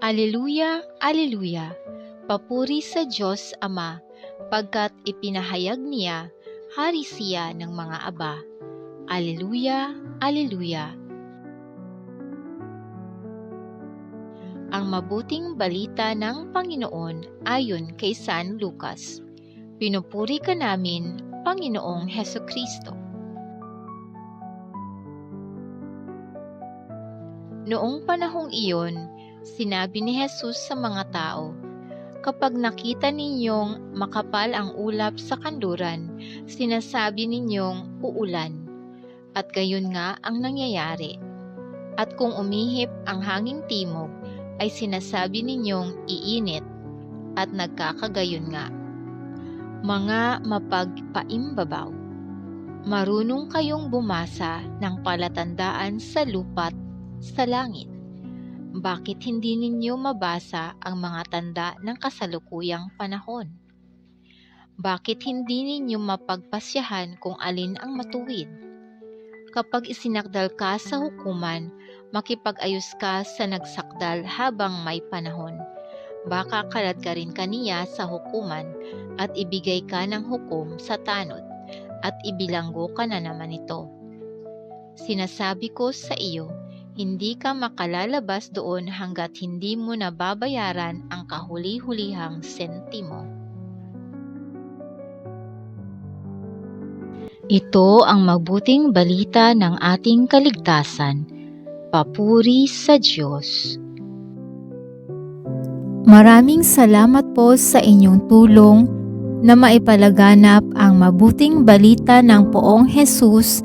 Aleluya, Aleluya! Papuri sa Diyos Ama, pagkat ipinahayag niya, hari siya ng mga aba. Aleluya, Aleluya! Ang mabuting balita ng Panginoon ayon kay San Lucas. Pinupuri ka namin, Panginoong Heso Kristo. Noong panahong iyon, sinabi ni Jesus sa mga tao, Kapag nakita ninyong makapal ang ulap sa kanluran, sinasabi ninyong uulan. At gayon nga ang nangyayari. At kung umihip ang hanging timog, ay sinasabi ninyong iinit, at nagkakagayon nga. Mga mapagpaimbabaw, marunong kayong bumasa ng palatandaan sa lupat sa langit. Bakit hindi ninyo mabasa ang mga tanda ng kasalukuyang panahon? Bakit hindi ninyo mapagpasyahan kung alin ang matuwid? Kapag isinakdal ka sa hukuman, makipag-ayos ka sa nagsakdal habang may panahon. Baka kalat ka rin kaniya sa hukuman at ibigay ka ng hukom sa tanod at ibilanggo ka na naman ito. Sinasabi ko sa iyo, hindi ka makalalabas doon hanggat hindi mo nababayaran ang kahuli-hulihang sentimo. Ito ang mabuting balita ng ating kaligtasan. Papuri sa Diyos. Maraming salamat po sa inyong tulong na maipalaganap ang mabuting balita ng poong Jesus